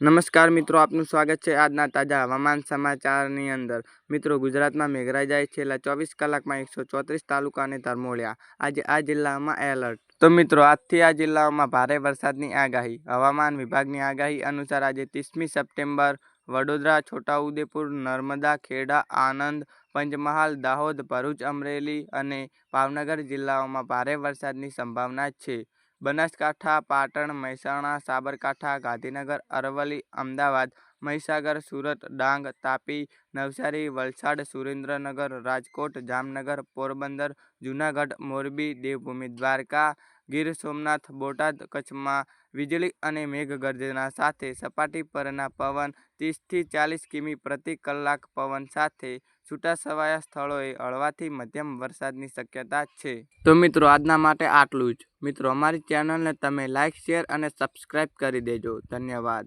નમસ્કાર મિત્રો, આપનું સ્વાગત છે આજના તાજા હવામાન સમાચારની અંદર. મિત્રો, ગુજરાતમાં મેઘરાજાએ છેલ્લા ચોવીસ કલાકમાં એકસો ચોત્રીસ તાલુકાને ધરમોળ્યા. આજે આ જિલ્લામાં એલર્ટ. તો મિત્રો, આજથી આ જિલ્લાઓમાં ભારે વરસાદની આગાહી. હવામાન વિભાગની આગાહી અનુસાર આજે ત્રીસમી સપ્ટેમ્બર, વડોદરા, છોટાઉદેપુર, નર્મદા, ખેડા, આણંદ, પંચમહાલ, દાહોદ, ભરૂચ, અમરેલી અને ભાવનગર જિલ્લાઓમાં ભારે વરસાદની સંભાવના છે. બનાસકાંઠા, પાટણ, મહેસાણા, સાબરકાંઠા, ગાંધીનગર, અરવલ્લી, અમદાવાદ, મહીસાગર, સુરત, ડાંગ, તાપી, નવસારી, વલસાડ, સુરેન્દ્રનગર, રાજકોટ, જામનગર, પોરબંદર, જૂનાગઢ, મોરબી, દેવભૂમિ, દ્વારકા, ગીર સોમનાથ, બોટાદ, કચ્છમાં વીજળી અને મેઘગર્જના સાથે સપાટી પરના પવન ત્રીસથી ચાલીસ કિમી પ્રતિ કલાક પવન સાથે છૂટાછવાયા સ્થળોએ હળવાથી મધ્યમ વરસાદની શક્યતા છે. તો મિત્રો, આજના માટે આટલું જ. મિત્રો અમારી ચેનલને તમે લાઇક શેર અને સબસ્ક્રાઈબ કરી દેજો. ધન્યવાદ.